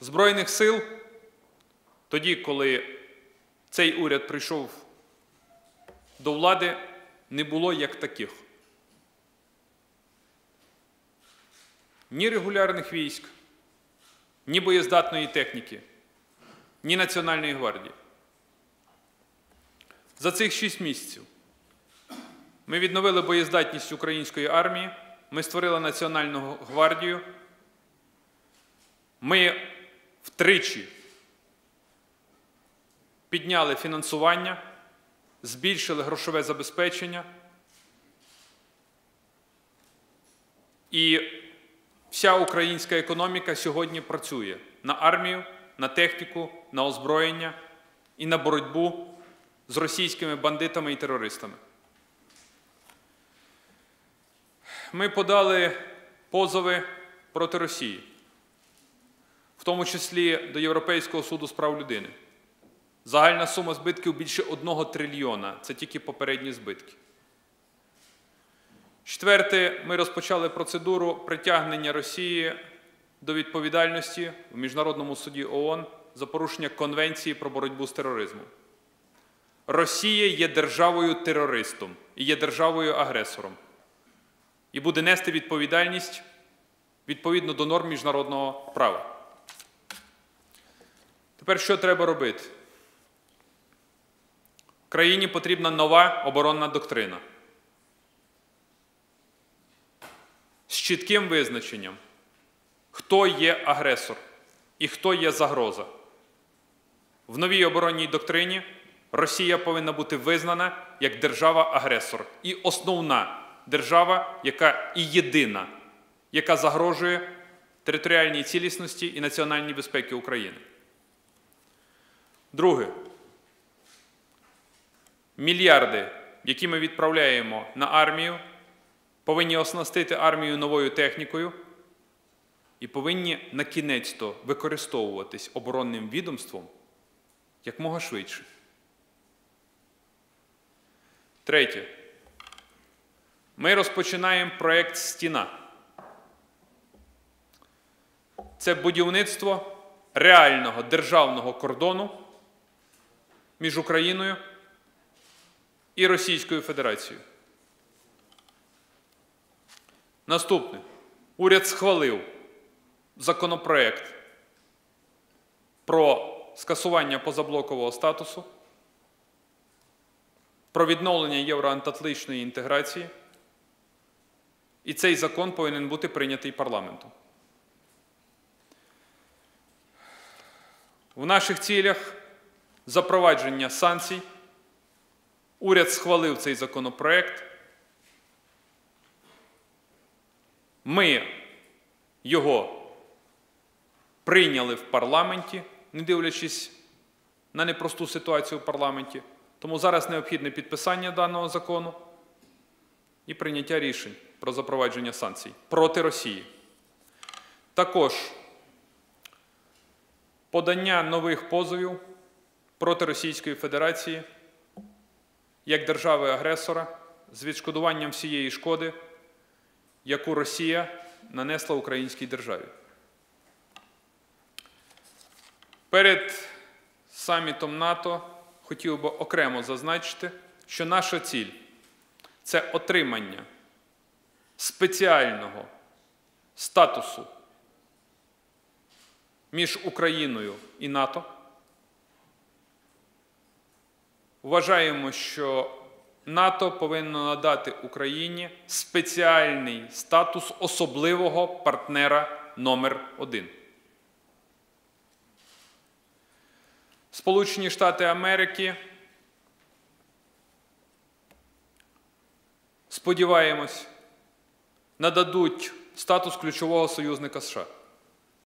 Збройних сил, тоді, коли цей уряд прийшов до влади, не було як таких. Ні регулярних військ, ні боєздатної техніки, ні Національної гвардії. За цих шість місяців ми відновили боєздатність української армії, ми створили Національну гвардію, ми втричі підняли фінансування, збільшили грошове забезпечення. І вся українська економіка сьогодні працює на армію, на техніку, на озброєння і на боротьбу з російськими бандитами і терористами. Ми подали позови проти Росії, тому числі до Європейського суду з прав людини. Загальна сума збитків більше 1 трильйона. Це тільки попередні збитки. Четверте, ми розпочали процедуру притягнення Росії до відповідальності в Міжнародному суді ООН за порушення Конвенції про боротьбу з тероризмом. Росія є державою-терористом і є державою-агресором. І буде нести відповідальність відповідно до норм міжнародного права. Тепер що треба робити? Країні потрібна нова оборонна доктрина з чітким визначенням, хто є агресор і хто є загроза. В новій оборонній доктрині Росія повинна бути визнана як держава-агресор і основна держава, яка і єдина, яка загрожує територіальній цілісності і національній безпеці України. Друге. Мільярди, які ми відправляємо на армію, повинні оснастити армію новою технікою і повинні на кінець-то використовуватись оборонним відомством якмога швидше. Третє. Ми розпочинаємо проєкт Стіна. Це будівництво реального державного кордону між Україною і Російською Федерацією. Наступне. Уряд схвалив законопроект про скасування позаблокового статусу, про відновлення євроантатличної інтеграції. І цей закон повинен бути прийнятий парламентом. В наших цілях запровадження санкцій. Уряд схвалив цей законопроект. Ми його прийняли в парламенті, не дивлячись на непросту ситуацію в парламенті. Тому зараз необхідне підписання даного закону і прийняття рішень про запровадження санкцій проти Росії. Також подання нових позовів проти Російської Федерації як держави-агресора з відшкодуванням всієї шкоди, яку Росія нанесла українській державі. Перед самітом НАТО хотів би окремо зазначити, що наша ціль це отримання спеціального статусу між Україною і НАТО. Вважаємо, що НАТО повинно надати Україні спеціальний статус особливого партнера номер один. Сполучені Штати Америки. Сподіваємось, нададуть статус ключового союзника США.